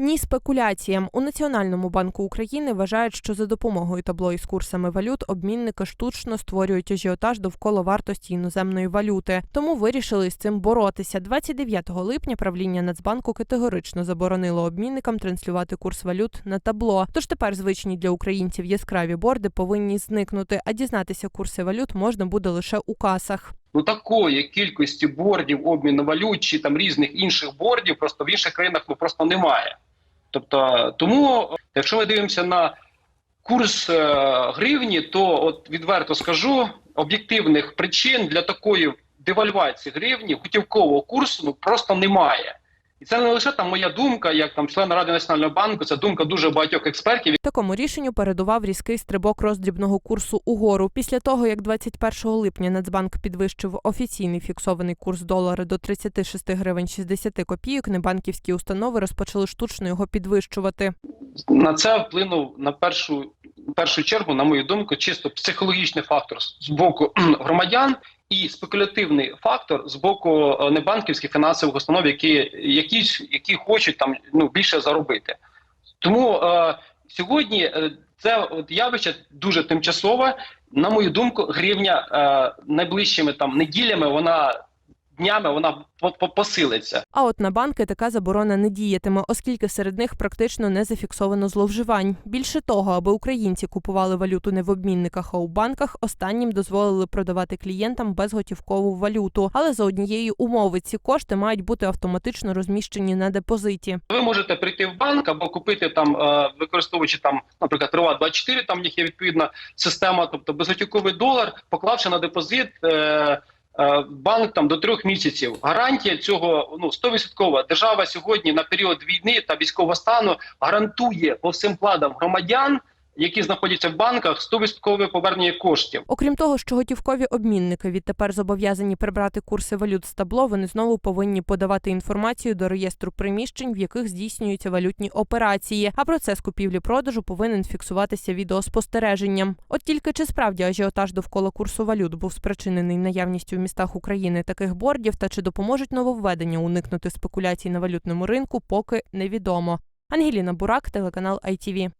Ні спекуляціям у Національному банку України вважають, що за допомогою табло із курсами валют обмінники штучно створюють ажіотаж довкола вартості іноземної валюти. Тому вирішили з цим боротися. 29 липня правління Нацбанку категорично заборонило обмінникам транслювати курс валют на табло. Тож тепер звичні для українців яскраві борди повинні зникнути, а дізнатися курси валют можна буде лише у касах. Ну такої кількості бордів обміну валют чи там різних інших бордів просто в інших країнах ну просто немає. Тобто, тому, якщо ми дивимося на курс е, гривні, то от відверто скажу, об'єктивних причин для такої девальвації гривні готівкового курсу ну просто немає. І це не лише там моя думка, як там член Ради Національного банку, це думка дуже багатьох експертів. Такому рішенню передував різкий стрибок роздрібного курсу угору. Після того, як 21 липня Нацбанк підвищив офіційний фіксований курс долара до 36 гривень 60 копійок, небанківські установи розпочали штучно його підвищувати. на це вплинув на першу першу чергу, на мою думку, чисто психологічний фактор з боку громадян і спекулятивний фактор з боку е, небанківських фінансових установ, які, які, які хочуть там ну більше заробити. Тому е, сьогодні е, це от явище дуже тимчасове. На мою думку, гривня е, найближчими там неділями вона днями вона по- по- посилиться. А от на банки така заборона не діятиме, оскільки серед них практично не зафіксовано зловживань. Більше того, аби українці купували валюту не в обмінниках, а у банках, останнім дозволили продавати клієнтам безготівкову валюту. Але за однієї умови ці кошти мають бути автоматично розміщені на депозиті. Ви можете прийти в банк або купити там, е, використовуючи там, наприклад, Приват 24 там в них є відповідна система, тобто безготівковий долар, поклавши на депозит. Е, Банк там до трьох місяців. Гарантія цього ну 100%. Держава сьогодні на період війни та військового стану гарантує по всім вкладам громадян, які знаходяться в банках, 100% повернення коштів. Окрім того, що готівкові обмінники відтепер зобов'язані прибрати курси валют з табло, вони знову повинні подавати інформацію до реєстру приміщень, в яких здійснюються валютні операції. А процес купівлі-продажу повинен фіксуватися відеоспостереженням. От тільки чи справді ажіотаж довкола курсу валют був спричинений наявністю в містах України таких бордів, та чи допоможуть нововведення уникнути спекуляцій на валютному ринку, поки невідомо. Ангеліна Бурак, телеканал ITV.